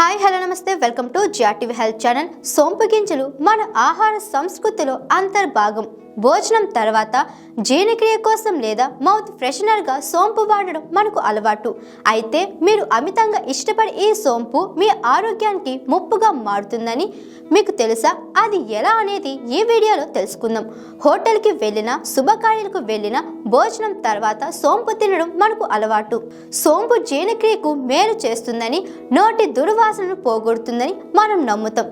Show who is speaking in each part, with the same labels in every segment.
Speaker 1: Hi hello namaste. Welcome to GRTV health channel. సోంపు గింజలు మన ఆహార సంస్కృతిలో అంతర్భాగం. భోజనం తర్వాత జీర్ణక్రియ కోసం లేదా మౌత్ ఫ్రెషనర్గా సోంపు వాడడం మనకు అలవాటు. అయితే మీరు అమితంగా ఇష్టపడే ఈ సోంపు మీ ఆరోగ్యానికి ముప్పుగా మారుతుందని మీకు తెలుసా? అది ఎలా అనేది ఈ వీడియోలో తెలుసుకుందాం. హోటల్కి వెళ్ళినా శుభకార్యాలకు వెళ్ళినా భోజనం తర్వాత సోంపు తినడం మనకు అలవాటు. సోంపు జీర్ణక్రియకు మేలు చేస్తుందని నోటి దుర్వాసనను పోగొడుతుందని మనం నమ్ముతాం.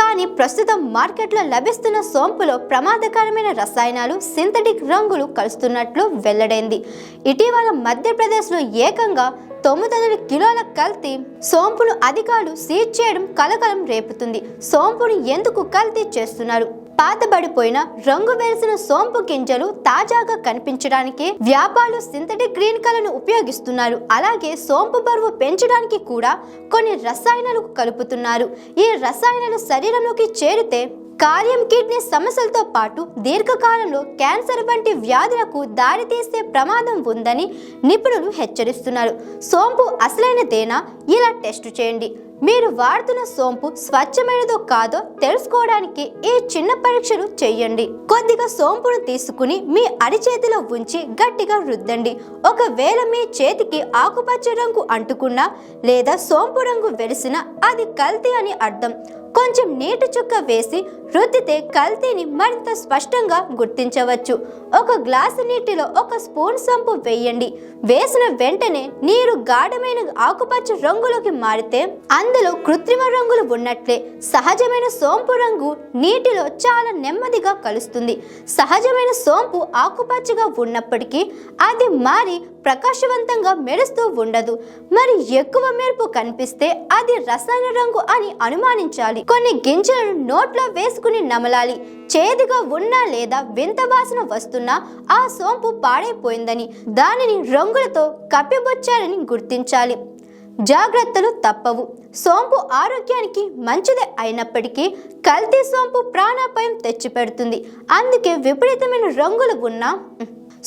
Speaker 1: కానీ ప్రస్తుతం మార్కెట్లో లభిస్తున్న సోంపులో ప్రమాదకరమైన రసాయనాలు సింథటిక్ రంగులు కలుస్తున్నట్లు వెల్లడైంది. ఇటీవల మధ్యప్రదేశ్లో ఏకంగా తొమ్మిది వందల కిలోల కల్తీ సోంపును అధికారులు సీజ్ చేయడం కలకలం రేపుతుంది. సోంపును ఎందుకు కల్తీ చేస్తున్నారు? పాతబడిపోయిన రంగు వేసిన సోంపు గింజలు తాజాగా కనిపించడానికి వ్యాపారులు సింథటిక్ గ్రీన్ కలర్ను ఉపయోగిస్తున్నారు. అలాగే సోంపు బరువు పెంచడానికి కూడా కొన్ని రసాయనాలు కలుపుతున్నారు. ఈ రసాయనాలు శరీరంలోకి చేరితే కాలియం కిడ్నీ సమస్యలతో పాటు దీర్ఘకాలంలో క్యాన్సర్ వంటి వ్యాధులకు దారితీసే ప్రమాదం ఉందని నిపుణులు హెచ్చరిస్తున్నారు. సోంపు అసలైనదేనా ఇలా టెస్ట్ చేయండి. మీరు వాడుతున్న సోంపు స్వచ్ఛమైనదో కాదో తెలుసుకోవడానికి ఈ చిన్న పరీక్షలు చేయండి కొద్దిగా సోంపును తీసుకుని మీ అరిచేతిలో ఉంచి గట్టిగా రుద్దండి. ఒకవేళ మీ చేతికి ఆకుపచ్చ రంగు అంటుకున్నా లేదా సోంపు రంగు వెలిసినా అది కల్తీ అని అర్థం. కొంచెం నీటి చుక్క వేసి రుద్దితే కల్తీని మరింత స్పష్టంగా గుర్తించవచ్చు. ఒక గ్లాసు నీటిలో ఒక స్పూన్ సోంపు వేయండి. వేసిన వెంటనే నీరు గాఢమైన ఆకుపచ్చ రంగులోకి మారితే అందులో కృత్రిమ రంగులు ఉన్నట్లే సహజమైన సోంపు రంగు నీటిలో చాలా నెమ్మదిగా కలుస్తుంది. సహజమైన సోంపు ఆకుపచ్చగా ఉన్నప్పటికీ అది మారి ప్రకాశవంతంగా మెరుస్తూ ఉండదు. మరి ఎక్కువ మెరుపు కనిపిస్తే అది రసాయన రంగు అని అనుమానించాలి. కొన్ని గింజలను నోట్లో వేసుకుని నమలాలి. చేదుగా ఉన్నా లేదా వింత వాసన వస్తున్నా ఆ సోంపు పాడైపోయిందని దానిని రంగులతో కప్పిబొచ్చారని గుర్తించాలి. జాగ్రత్తలు తప్పవు. సోంపు ఆరోగ్యానికి మంచిదే అయినప్పటికీ కల్తీ సోంపు ప్రాణాపాయం తెచ్చిపెడుతుంది. అందుకే విపరీతమైన రంగులు ఉన్న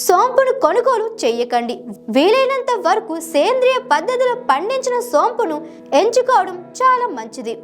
Speaker 1: సోంపును కొనుగోలు చేయకండి వీలైనంత వరకు సేంద్రియ పద్ధతిలో పండించిన సోంపును ఎంచుకోవడం చాలా మంచిది.